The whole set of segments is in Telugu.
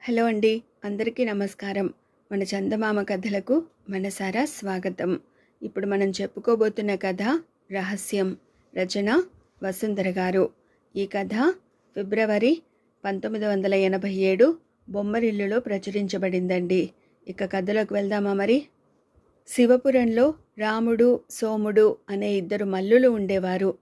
హలో అండి అందరికీ నమస్కారం. మన చందమామ కథలకు మనసారా స్వాగతం. ఇప్పుడు మనం చెప్పుకోబోతున్న కథ రహస్యం. రచన వసుంధర గారు. ఈ కథ ఫిబ్రవరి పంతొమ్మిది వందల ఎనభై ఏడు బొమ్మరిల్లులో ప్రచురించబడిందండి. ఇక కథలోకి వెళ్దామా మరి? శివపురంలో రాముడు సోముడు అనే ఇద్దరు మల్లులు ఉండేవారు.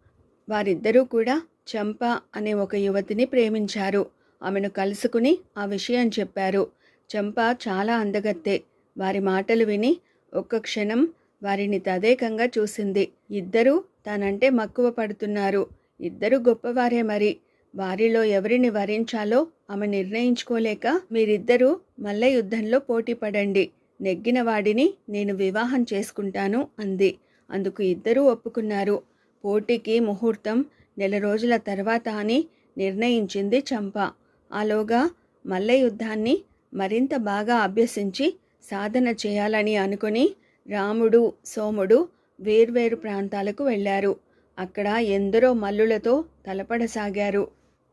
వారిద్దరూ కూడా చంప అనే ఒక యువతిని ప్రేమించారు. ఆమెను కలుసుకుని ఆ విషయం చెప్పారు. చంప చాలా అందగత్తే. వారి మాటలు విని ఒక్క క్షణం వారిని తదేకంగా చూసింది. ఇద్దరూ తానంటే మక్కువ పడుతున్నారు. ఇద్దరు గొప్పవారే మరి. వారిలో ఎవరిని వరించాలో ఆమె నిర్ణయించుకోలేక మీరిద్దరూ మల్ల యుద్ధంలో పోటీ పడండి. నెగ్గిన వాడిని నేను వివాహం చేసుకుంటాను అంది. అందుకు ఇద్దరూ ఒప్పుకున్నారు. పోటీకి ముహూర్తం నెల రోజుల తర్వాత అని నిర్ణయించింది చంప. ఆలోగా మల్ల యుద్ధాన్ని మరింత బాగా అభ్యసించి సాధన చేయాలని అనుకుని రాముడు సోముడు వేర్వేరు ప్రాంతాలకు వెళ్ళారు. అక్కడ ఎందరో మల్లులతో తలపడసాగారు.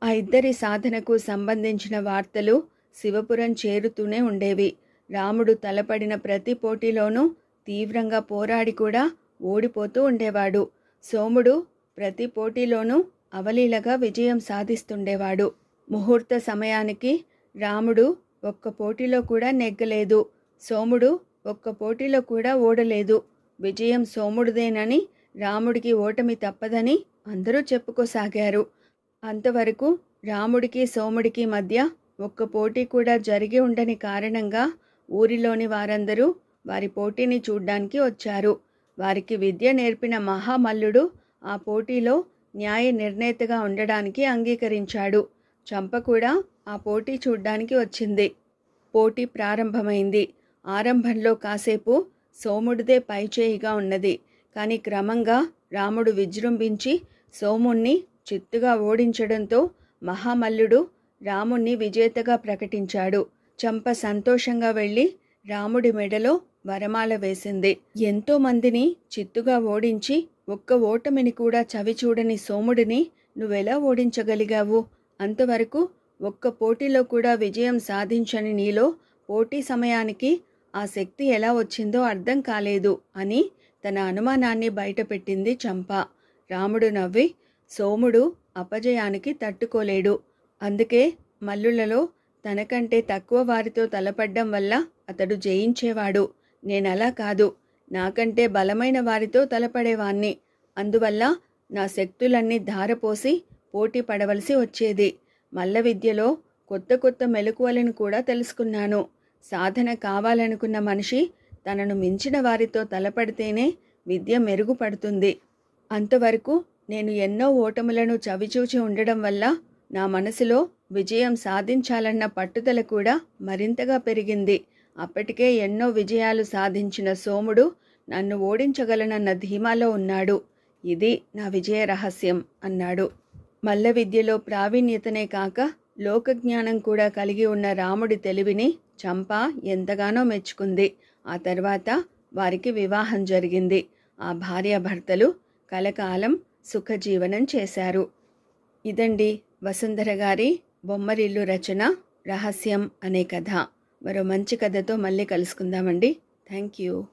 ఆ ఇద్దరి సాధనకు సంబంధించిన వార్తలు శివపురం చేరుతూనే ఉండేవి. రాముడు తలపడిన ప్రతి పోటీలోనూ తీవ్రంగా పోరాడి కూడా ఓడిపోతూ ఉండేవాడు. సోముడు ప్రతి పోటీలోనూ అవలీలగా విజయం సాధిస్తుండేవాడు. ముహూర్త సమయానికి రాముడు ఒక్క పోటీలో కూడా నెగ్గలేదు. సోముడు ఒక్క పోటీలో కూడా ఓడలేదు. విజయం సోముడిదేనని రాముడికి ఓటమి తప్పదని అందరూ చెప్పుకోసాగారు. అంతవరకు రాముడికి సోముడికి మధ్య ఒక్క పోటీ కూడా జరిగి ఉండని కారణంగా ఊరిలోని వారందరూ వారి పోటీని చూడ్డానికి వచ్చారు. వారికి విద్య నేర్పిన మహామల్లుడు ఆ పోటీలో న్యాయ నిర్ణేతగా ఉండడానికి అంగీకరించాడు. చంప కూడా ఆ పోటీ చూడ్డానికి వచ్చింది. పోటీ ప్రారంభమైంది. ఆరంభంలో కాసేపు సోముడిదే పైచేయిగా ఉన్నది. కానీ క్రమంగా రాముడు విజృంభించి సోముణ్ణి చిత్తుగా ఓడించడంతో మహామల్లుడు రాముణ్ణి విజేతగా ప్రకటించాడు. చంప సంతోషంగా వెళ్ళి రాముడి మెడలో వరమాల వేసింది. ఎంతో మందిని చిత్తుగా ఓడించి ఒక్క ఓటమిని కూడా చవిచూడని సోముడిని నువ్వెలా ఓడించగలిగావు? అంతవరకు ఒక్క పోటీలో కూడా విజయం సాధించని నీలో పోటీ సమయానికి ఆ శక్తి ఎలా వచ్చిందో అర్థం కాలేదు అని తన అనుమానాన్ని బయటపెట్టింది చంప. రాముడు నవ్వి సోముడు అపజయానికి తట్టుకోలేడు. అందుకే మల్లులలో తనకంటే తక్కువ వారితో తలపడ్డం వల్ల అతడు జయించేవాడు. నేనలా కాదు. నాకంటే బలమైన వారితో తలపడేవాణ్ణి. అందువల్ల నా శక్తులన్నీ ధారపోసి పోటీ పడవలసి వచ్చేది. మల్ల విద్యలో కొత్త కొత్త మెలకువలను కూడా తెలుసుకున్నాను. సాధన కావాలనుకున్న మనిషి తనను మించిన వారితో తలపడితేనే విద్య మెరుగుపడుతుంది. అంతవరకు నేను ఎన్నో ఓటములను చవిచూచి ఉండడం వల్ల నా మనసులో విజయం సాధించాలన్న పట్టుదల కూడా మరింతగా పెరిగింది. అప్పటికే ఎన్నో విజయాలు సాధించిన సోముడు నన్ను ఓడించగలనన్న ధీమాలో ఉన్నాడు. ఇది నా విజయ రహస్యం అన్నాడు. మల్ల విద్యలో ప్రావీణ్యతనే కాక లోకజ్ఞానం కూడా కలిగి ఉన్న రాముడి తెలివిని చంప ఎంతగానో మెచ్చుకుంది. ఆ తర్వాత వారికి వివాహం జరిగింది. ఆ భార్యాభర్తలు కలకాలం సుఖజీవనం చేశారు. ఇదండి వసుంధర గారి బొమ్మరిల్లు రచన రహస్యం అనే కథ. మరో మంచి కథతో మళ్ళీ కలుసుకుందామండి. Thank you